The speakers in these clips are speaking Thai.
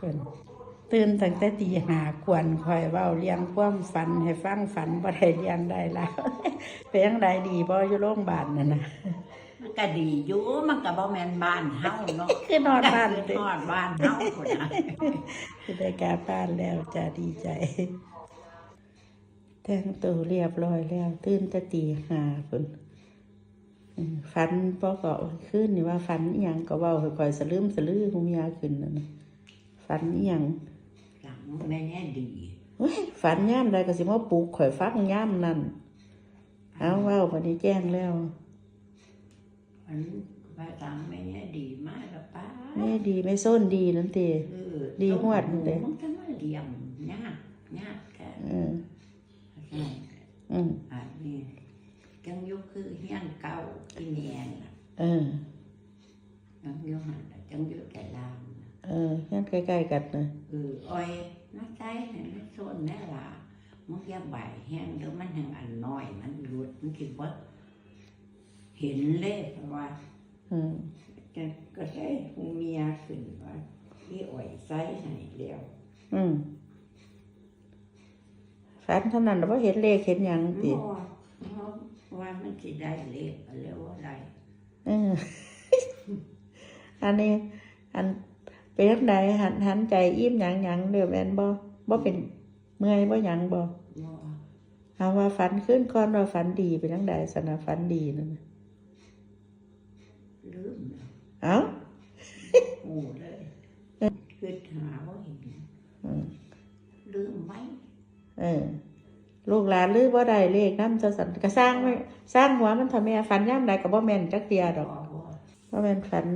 เพิ่นตื่นตั้งแต่ตีหาควรคอยเว้าเลี้ยงความฝันให้ฟังฝันบ่ได้เลี้ยงได้แล้วเป็นจังไดดีบ่อยู่โรงพยาบาลนั่นน่ะมันก็ดีอยู่มันก็บ่แม่นบ้านเฮาเนาะคือนอนบ้านคืเด้อนอนบ้านเฮาพุ่นน่ะคือได้กลับบ้านแล้วจะดีใจแต่งตัวเรียบร้อยแล้ว ตื่นแต่ตีห้าพุ่นอืมฝันพอก็ขึ้นนี่ว่าฝันอีหยังก็เว้าค่อยๆสะลืมสะลือหูเมียขึ้นนั่นน่ะ ฝันอีหยังหลังแม่ดีเฮ้ยฝันย่ามใดก็สิมาปลุกข่อยฟังย่ามนั่นเอาเว้าบัดนี้แจ้งแล้วมันว่าหลังแม่ดีมากแล้วป้าแม่ดีไม่ส้นดีนั่นติเออดีฮวดมันเด้มันก็มาเลี้ยงยากยากแท้เออใช่อืมอันนี้จังอยู่คือเฮียนเก่าอีแม่น่ะเออจังอยู่หั่นน่ะจังอยู่แต่ลามน่ะ เอองั้นใกล้ๆกันนะเอออ้อยน้าใจเห็นไม่ชนแน่ล่ะมันแค่ใบายแห้งแล้วมันยังอันน้อยมันหลุดมันคิดว่าเห็นเลยว่าอืมจะก็ใช้หูเมียขึ้นว่าที่อ่อยไส้ให้เดียวอืมฝันเท่านั้นแต่ว่าเห็นเลขเห็นหยังติเพราะว่าเพราะว่ามันจะได้เลขอะไรว่าอะไรเอออันนี้ อัน เป็นจังไดหันหันใจอิ่มหยังหยังเด้อแม่นบ่บ่เป็นเมื่อยบ่หยังบ่ว่าเอาว่าฝันขึ้นก่อนว่าฝันดีเป็นจังไดสนะฝันดีนั่นน่ะลืมแล้วเอ้าหูเลยคือหาว่าเห็นอืมลืมไหมเออลูกหลานลือบ่ได้เลขนำจะสันก็สร้างไว้สร้างหัวมันทำแม่ฝันยามใดก็บ่แม่นจักเตียดอกบอกว่าบ่แม่นฝัน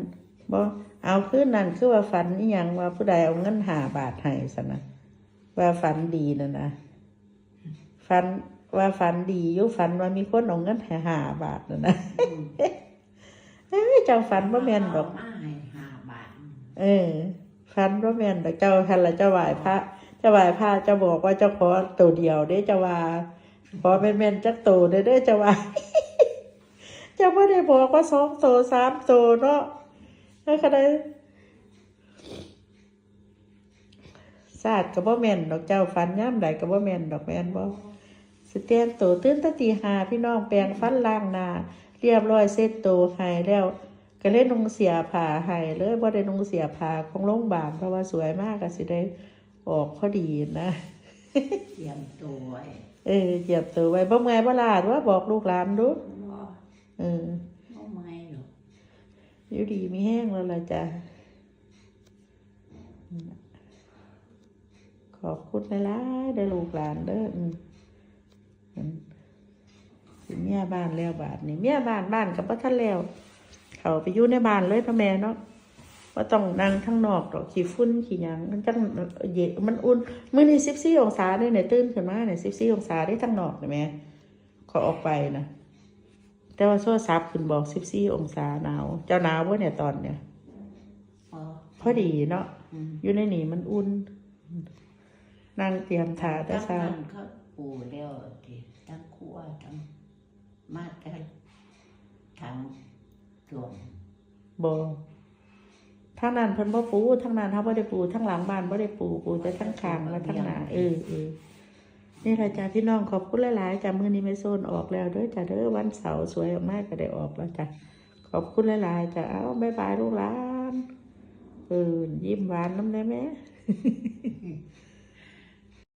บ่เอาคืนนั้นคือว่าฝันอีหยังว่าผู้ใดเอาเงินห้าบาทให้ซั่นน่ะว่าฝันดีนั่นนะฝันว่าฝันดีอยู่ฝันว่ามีคนเอาเงินให้ห้าบาทนั่นนะอืมเอ้ยเจ้าฝันบ่แม่นดอกเามาให้ห้าบาทเออฟันว่าแม่นแต่เจ้าทันละเจ้าไหวพระเจ้าไหวพระเจ้าบอกว่าเจ้าขอตัวเดียวเด้เจ้าว่าขอเป็นแม่นจักตัวเด้อเด้อเจ้าว่าเจ้าไม่ได้บอกว่าสองตัวสามตัวเนาะ แล้วก็ได้ศาสตร์กับว่าแม่นดอกเจ้าฟันย่ำใดกับว่าแม่นดอกแม่นบ่สเตียนตัวตื่นแตตีหาพี่น้องแปลงฟันล่างหนา เรียบร้อยเสร็จตัวหายแล้วก็เลยนุ่งเสียผ้าให้เลยบ่ได้นุ่งเสียผ้าของโรงพยาบาลเพราะว่าสวยมากก็สิได้ออกพอดีนะเตรียมตัวไว้เออเหยียบตัวไว้บ่เมื่อยบ่ลาดว่าบอกลูกหลานดูว่าเออ บ่เมื่อยหรอก อยู่ดีมีแห้งแล้วล่ะจ้ะขอบคุณหลายๆเด้อลูกหลานเด้อมอืมสิเมียบ้านแล้วบาทนี่เมียบ้านบ้านกับบ่ทันแล้ว เขาไปอยู่ในบ้านเลยพ่อแม่เนาะว่าต้องนั่งข้างนอกดอกขี้ฝุ่นขี้หยังมันจังเย็นมันอุ่นมื้อนี้14องศาเด้เนี่ยตื่นขึ้นมาเนี่ย14องศาได้ทั้งนอกเลยแม่ขอออกไปนะ แต่ว่าโทรศัพท์ขึ้นบอก14องศาหนาว เจ้าหนาวบ่เนี่ยตอนเนี่ยพอพอดีเนาะอืมอยู่ในนี่มันอุ่นนั่งเตรียมทาแต่ตั้งเช้านั้นเขาปูแล้วที่ทั้งครัวทั้งมาแต่ทั้งส่วนบ่ทางนั้นเพิ่นบ่ปูทางนั้นเฮาบ่ได้ปูทางหลังบ้านบ่ได้ปูปูแต่ทางข้างและทางหน้าเออเออ นี่ละจ้ะพี่น้องขอบคุณหลายๆจ้ามือนี้แม่โซนออกแล้วด้วยจ้าเด้อวันเสาร์สวยออกมากก็ได้ออกแล้วจ้ะขอบคุณหลายๆจ้าเอ้าบายบายลูกหลานเออยิ้มหวานน้ำได้แม่